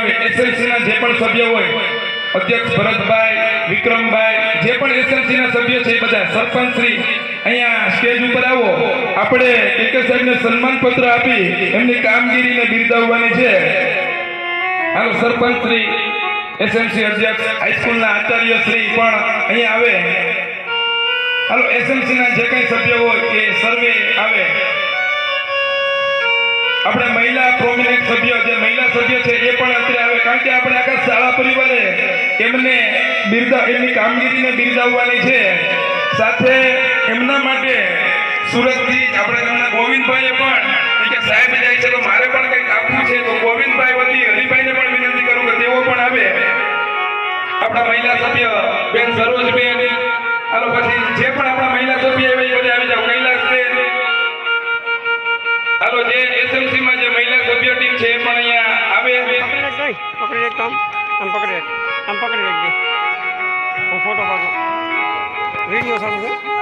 આવે એસએલસી ના જે પણ સભ્ય હોય, અધ્યક્ષ ભરતભાઈ, વિક્રમભાઈ, જે પણ એસએલસી ના સભ્ય છે બધા, સરપંચ શ્રી, અહીંયા સ્ટેજ ઉપર આવો. આપણે કેકે સાહેબને સન્માન પત્ર આપી એમની કામગીરીને બિરદાવવાની છે. હાલો, સરપંચ શ્રી એસએમસી અધ્યક્ષ હાઈસ્કૂલના આચાર્ય શ્રી પણ અહીંયા આવે. હાલો એસએમસી ના જે કંઈ સભ્ય હોય એ સર્વે આવે. આપણે મહિલા પ્રોમિનેન્ટ સભ્ય છે એ પણ અત્યારે આવે કારણ કે આપણે આખા શાળા પરિવારે એમને બિરદા, એમની કામગીરીને બિરદાવવાની છે. સાથે એમના માટે સુરતથી આપણે એમના ગોવિંદભાઈએ પણ કે સાહેબ જાય છે, તો મારે પણ કંઈક આપવું છે. તો ગોવિંદભાઈ વતી, હરિભાઈને પણ વિનંતી કરું કે તેઓ પણ આવે. આપણા મહિલા સભ્ય બેન સરોજબેન, હાલો પછી જે પણ આપણા મહિલા સભ્ય એવા બધા આવી જાવ કૈલાસબેન હાલો જે એસએમસી જે મહિલા સભ્ય ટીમ છે એ પણ અહીંયા આવે. પકડી એક કામ પકડી. આમ પકડી રાખજે. હું ફોટો પાડું. વીડિયો છે?